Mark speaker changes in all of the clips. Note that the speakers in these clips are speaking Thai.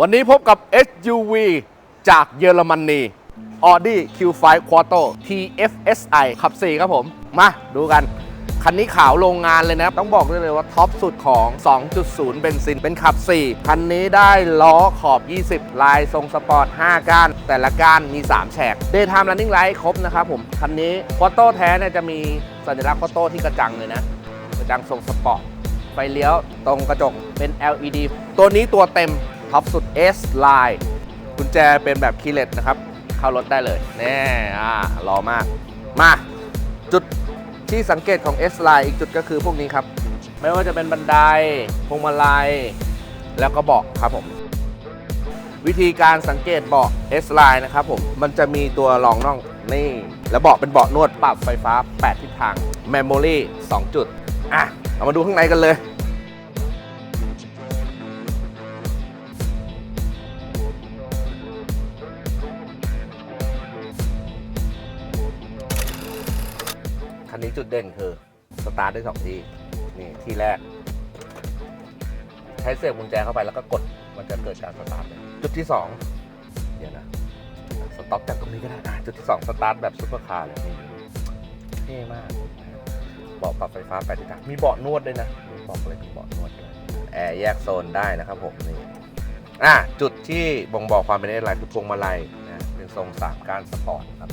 Speaker 1: วันนี้พบกับ SUV จากเยอรมนี Audi Q5 Quattro TFSI ขับ 4 ครับผม มาดูกัน คันนี้ขาวโรงงานเลยนะ ต้องบอกได้เลยว่าท็อปสุดของ 2.0 เบนซิน เป็นขับ 4 คันนี้ได้ล้อขอบ 20 ลายทรงสปอร์ต 5 ก้าน แต่ละก้านมี 3 แฉก Daytime Running Light ครบนะครับผม คันนี้ Quattro แท้เนี่ยจะมีสัญลักษณ์ Quattro ที่กระจังเลยนะ กระจังทรงสปอร์ต ไฟเลี้ยวตรงกระจกเป็น LED ตัวนี้ตัวเต็ม ท็อปสุด S Line กุญแจเป็นแบบคีย์เลสนะครับ เข้ารถได้เลย แน่อ่ารอมาก มาจุดที่สังเกตของ S Line อีกจุดก็คือพวกนี้ครับ ไม่ว่าจะเป็นบันไดพวงมาลัย แล้วก็เบาะครับผม วิธีการสังเกตเบาะ S Line นะครับผม มันจะมีตัวรองน่องนี่แล้วเบาะเป็นเบาะนวดปรับไฟฟ้า 8 ทิศทาง Memory 2 จุด อะเอามาดูข้างในกันเลย จุดเด่นคือสตาร์ทได้สองที่นี่ที่แรก ใช้เสียบกุญแจเข้าไปแล้วก็กดมันจะเกิดการสตาร์ทเลยจุดที่สองเดี๋ยวนะสต็อปจากตรงนี้ก็ได้อะจุดที่สองสตาร์ทแบบซุปเปอร์คาร์เลยนี่เท่มากเบาะปรับไฟฟ้าแปดทิศทางมีเบาะนวดด้วยนะมีบอกเลยมีเบาะนวดด้วยแอร์แยกโซนได้นะครับผมนี่อะจุดที่บ่งบอกความเป็นเอะไรคือพวงมาลัยนะเป็นทรงสามก้านสปอร์ตครับ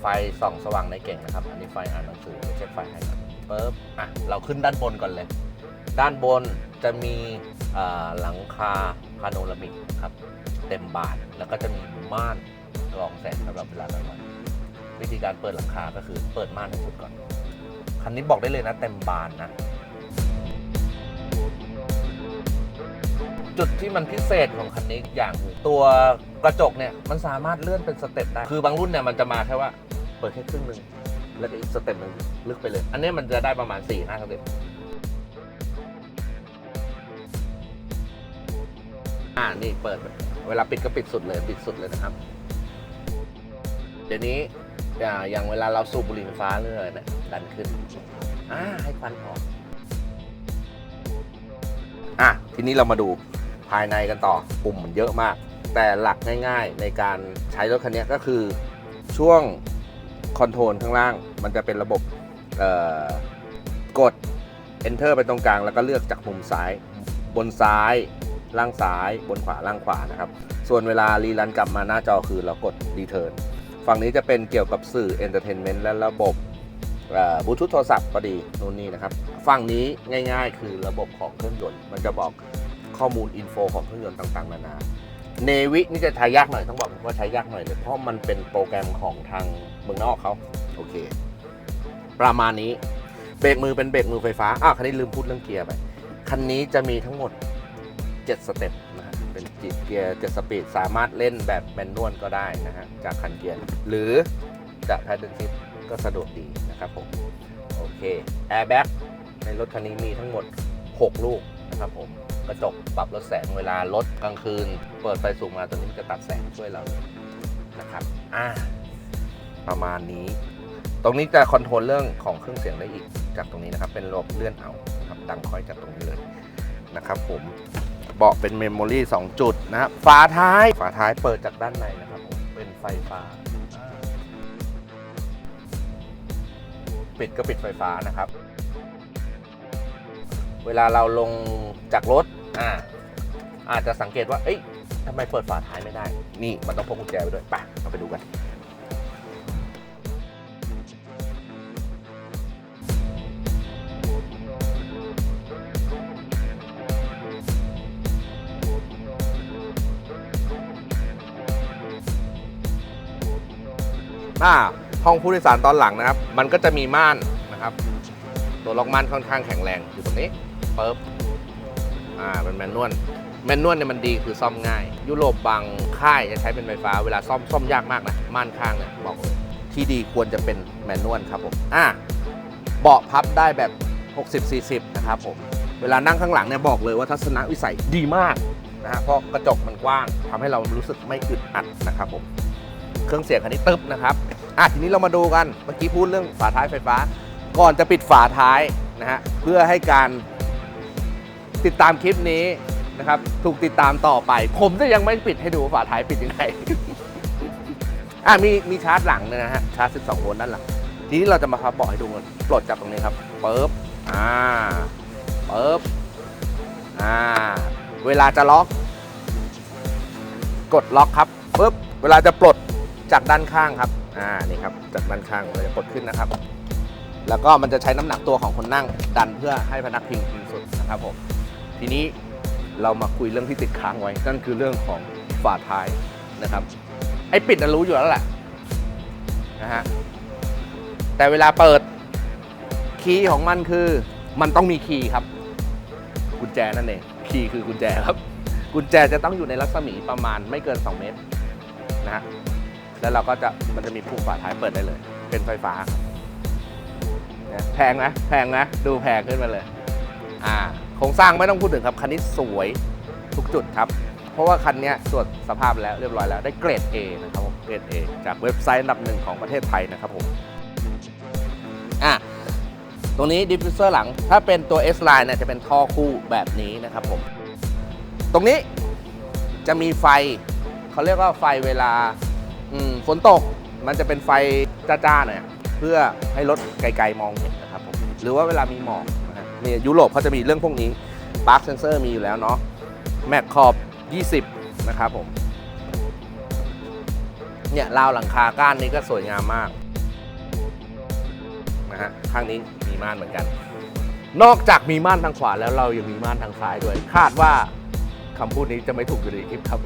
Speaker 1: ไฟส่องสว่างในเก่งนะครับ อันนี้ไฟอ่านหนังสือเช็คไฟให้ครับปึ๊บอะเราขึ้นด้านบนก่อนเลย ด้านบนจะมีหลังคาพาโนรามิกครับ เต็มบานแล้วก็จะมีม่านรองแสงสำหรับเวลากลางวันวิธีการเปิดหลังคาก็คือเปิดม่านให้สุดก่อน คันนี้บอกได้เลยนะเต็มบานนะ จุดที่มันพิเศษของคันนี้อย่างคือตัวกระจกเนี่ยมันสามารถเลื่อนเป็นสเต็ปได้ คือบางรุ่นเนี่ยมันจะมาแค่ว่าเปิดแค่ครึ่งหนึ่งแล้วก็อีกสเต็ปหนึ่งลึกไปเลย อันนี้มันจะได้ประมาณ4ี่ห้าสเต็ปอ่านี่เปิด เวลาปิดก็ปิดสุดเลยปิดสุดเลยนะครับ เดี๋ยวนี้อ่าอย่างเวลาเราสูบบุหรี่ไฟฟ้าเรื่อยเนี่ยดันขึ้นอ่าให้ควันออกอะทีนี้เรามาดู ภายในกันต่อปุ่มมันเยอะมาก แต่หลักง่ายๆในการใช้รถคันนี้ก็คือช่วงคอนโทรลข้างล่าง มันจะเป็นระบบเอ่อกด enter ไปตรงกลาง แล้วก็เลือกจากมุมซ้าย บนซ้าย ล่างซ้าย บนขวาล่างขวานะครับ ส่วนเวลารีรันกลับมาหน้าจอคือเรากด return ฝั่งนี้จะเป็นเกี่ยวกับสื่อ entertainment และระบบบลูทูธโทรศัพท์ก็ดีนู่นนี่นะครับ ฝั่งนี้ง่าย ๆ คือระบบของเครื่องยนต์ มันจะบอก ข้อมูลอินโฟของเครื่องยนต์ต่างๆนานาเนวินี่จะใช้ยากหน่อยต้องบอกว่าใช้ยากหน่อยเลย เพราะมันเป็นโปรแกรมของทางเมืองนอกเขาโอเค ประมาณนี้เบรกมือเป็นเบรกมือไฟฟ้าอะคันนี้ลืมพูดเรื่องเกียร์ไป คันนี้จะมีทั้งหมด 7 สเต็ปนะฮะเป็นจิเกียร์7สปีดสามารถเล่นแบบแมนนวลก็ได้นะฮะจากคันเกียร์หรือจะแพดเดิลชิฟก็สะดวกดีนะครับผมโอเคแอร์แบ็กในรถคันนี้มีทั้งหมด 6 ลูกนะครับผม กระจกปรับลดแสงเวลารถกลางคืน เปิดไฟสูงมาตัวนี้มันจะตัดแสงช่วยเรานะครับอ่าประมาณนี้ ตรงนี้จะคอนโทรลเรื่องของเครื่องเสียงได้อีกจากตรงนี้นะครับ เป็นระบบเลื่อนเอาครับดังคอยจากตรงนี้เลยนะครับผมเบาะเป็นเมมโมรี่2จุดนะครับฝาท้ายฝาท้ายเปิดจากด้านในนะครับผมเป็นไฟฟ้า ปิดก็ปิดไฟฟ้านะครับ เวลาเราลงจากรถ อ่าอาจจะสังเกตว่า เอ้ยทำไมเปิดฝาท้ายไม่ได้ นี่มันต้องพกกุญแจไปด้วย ไปเราไปดูกัน อ่า ห้องผู้โดยสารตอนหลังนะครับ มันก็จะมีม่านนะครับ ตัวล็อกม่านค่อนข้างแข็งแรงอยู่ตรงนี้ เปึ๊บ อ่าเป็นแมนนวลแมนนวลเนี่ยมันดีคือซ่อมง่าย ยุโรปบางค่ายจะใช้เป็นไฟฟ้าเวลาซ่อมซ่อมยากมากนะม่านข้างเนี่ยบอกเลยที่ดีควรจะเป็นแมนนวลครับผมอ่าเบาะพับได้แบบ 60-40 นะครับผมเวลานั่งข้างหลังเนี่ยบอกเลยว่าทัศนวิสัยดีมากนะฮะเพราะกระจกมันกว้างทำให้เรารู้สึกไม่อึดอัดนะครับผมเครื่องเสียงคันนี้ตึ๊บนะครับอะทีนี้เรามาดูกันเมื่อกี้พูดเรื่องฝาท้ายไฟฟ้า ก่อนจะปิดฝาท้ายนะฮะเพื่อให้การ ติดตามคลิปนี้นะครับ ถูกติดตามต่อไป ผมจะยังไม่ปิดให้ดูฝาท้ายปิดยังไง อะมีมีชาร์จหลังเลยนะฮะ ชาร์จ 12 โวลต์ด้านหลัง ทีนี้เราจะมาพับเบาะให้ดูกันปลดจากตรงนี้ครับเปึ๊บอ่าเปึ๊บอ่า เวลาจะล็อก กดล็อกครับปึ๊บ เวลาจะปลดจากด้านข้างครับ อ่า นี่ครับ จากด้านข้างเราจะปลดขึ้นนะครับ แล้วก็มันจะใช้น้ำหนักตัวของคนนั่งดันเพื่อให้พนักพิงพิงสุดนะครับผม ทีนี้เรามาคุยเรื่องที่ติดค้างไว้ นั่นคือเรื่องของฝาท้ายนะครับ ไอ้ปิดน่ะรู้อยู่แล้วแหละนะฮะแต่เวลาเปิดคีย์ของมันคือมันต้องมีคีย์ครับ กุญแจนั่นเองคีย์คือกุญแจครับ กุญแจจะต้องอยู่ในรัศมีประมาณไม่เกิน 2 เมตรนะฮะแล้วเราก็จะมันจะมีปุ่มฝาท้ายเปิดได้เลย เป็นไฟฟ้าครับแพงนะแพงนะดูแพงขึ้นมาเลย อ่า โครงสร้างไม่ต้องพูดถึงครับ คันนี้สวยทุกจุดครับ เพราะว่าคันเนี้ยตรวจสภาพแล้วเรียบร้อยแล้วได้เกรด A นะครับผมเกรด A จากเว็บไซต์อันดับหนึ่งของประเทศไทยนะครับผมอะตรงนี้ดิฟฟิวเซอร์หลัง ถ้าเป็นตัว S line เนี่ยจะเป็นท่อคู่แบบนี้นะครับผม ตรงนี้จะมีไฟ เขาเรียกว่าไฟเวลาฝนตก มันจะเป็นไฟจ้าๆหน่อยเพื่อให้รถไกลๆมองเห็นนะครับผม หรือว่าเวลามีหมอก นี่ยุโรปเขาจะมีเรื่องพวกนี้ Park Sensor มีอยู่แล้วเนาะแม็กขอบ 20 นะครับผม เนี่ยราวหลังคาก้านนี้ก็สวยงามมากนะฮะข้างนี้มีม่านเหมือนกัน นอกจากมีม่านทางขวาแล้วเรายังมีม่านทางซ้ายด้วย คาดว่าคำพูดนี้จะไม่ถูกอยู่ในคลิปครับ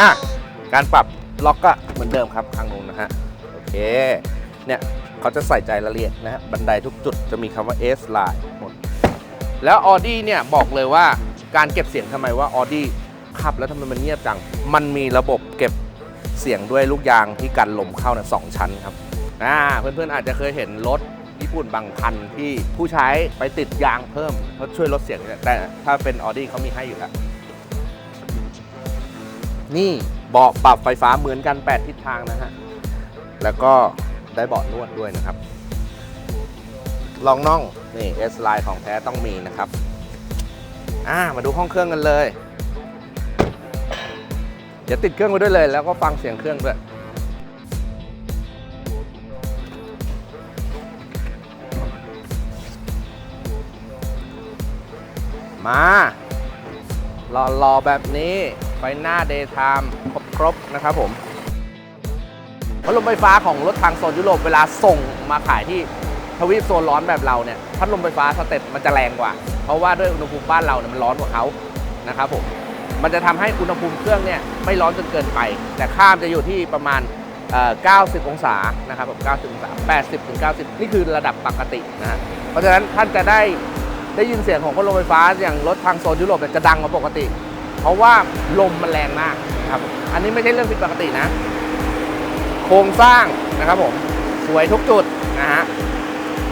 Speaker 1: อะ การปรับล็อกก็เหมือนเดิมครับข้างนู้นนะฮะ โอเค เนี่ย เขาจะใส่ใจรายละเอียดนะฮะบันไดทุกจุดจะมีคำว่า S line หมด แล้ว Audi เนี่ยบอกเลยว่าการเก็บเสียงทำไมว่า Audi ขับแล้วทำไมมันเงียบจัง มันมีระบบเก็บเสียงด้วยลูกยางที่กันลมเข้าเนี่ยสองชั้นครับอ่าเพื่อนๆอาจจะเคยเห็นรถญี่ปุ่นบางคันที่ผู้ใช้ไปติดยางเพิ่มเพื่อช่วยลดเสียงเนี่ยแต่ถ้าเป็นออดี้เขามีให้อยู่แล้วนี่เบาะปรับไฟฟ้าเหมือนกัน 8 ทิศทางนะฮะ แล้วก็ ได้เบาะนวดด้วยนะครับ ลองน่องนี่ S line ของแท้ต้องมีนะครับอ่ามาดูห้องเครื่องกันเลย เดี๋ยวติดเครื่องไว้ด้วยเลย แล้วก็ฟังเสียงเครื่องด้วยมาหล่อๆแบบนี้ ไฟหน้า daytime ครบ ๆ นะครับผม พัดลมไฟฟ้าของรถทางโซนยุโรปเวลาส่งมาขายที่ทวีปโซนร้อนแบบเราเนี่ยพัดลมไฟฟ้าสเต็ปมันจะแรงกว่า เพราะว่าด้วยอุณหภูมิบ้านเราเนี่ยมันร้อนกว่าเขานะครับผมมันจะทำให้อุณหภูมิเครื่องเนี่ยไม่ร้อนจนเกินไป แต่ข้ามจะอยู่ที่ประมาณเอ่อ90 องศานะครับผม 90 องศา 80 ถึง 90 นี่คือระดับปกตินะเพราะฉะนั้นท่านจะได้ได้ยินเสียงของพัดลมไฟฟ้าอย่างรถทางโซนยุโรปเนี่ยจะดังกว่าปกติ เพราะว่าลมมันแรงมากครับอันนี้ไม่ใช่เรื่องผิดปกตินะ ครงสร้างนะครับผม สวยทุกจุดนะฮะ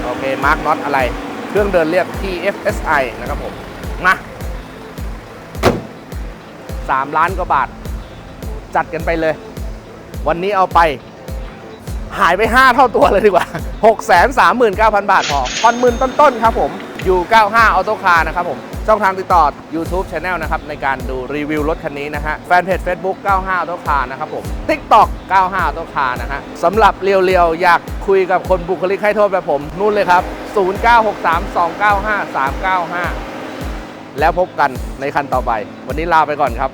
Speaker 1: โอเค มาร์กน็อตอะไร เครื่องเดินเรียบ TFSI นะครับผม มา3ล้านกว่าบาท จัดกันไปเลย วันนี้เอาไป หายไป 5 เท่าตัวเลยดีกว่า 6 3 9 0 0 0 บาทพอคอนหมื่นต้นๆครับผม อยู่95 Auto Car นะครับผม ช่องทางติดต่อ YouTube Channel นะครับ ในการดูรีวิวรถคันนี้นะฮะ แฟนเพจ Facebook 95 Auto Car นะครับผม TikTok 95 Auto Car นะฮะสำหรับเรียวๆ อยากคุยกับคนบุคลิกให้โทษแบบผม นู่นเลยครับ 0963 295 395 แล้วพบกันในคันต่อไป วันนี้ลาไปก่อนครับ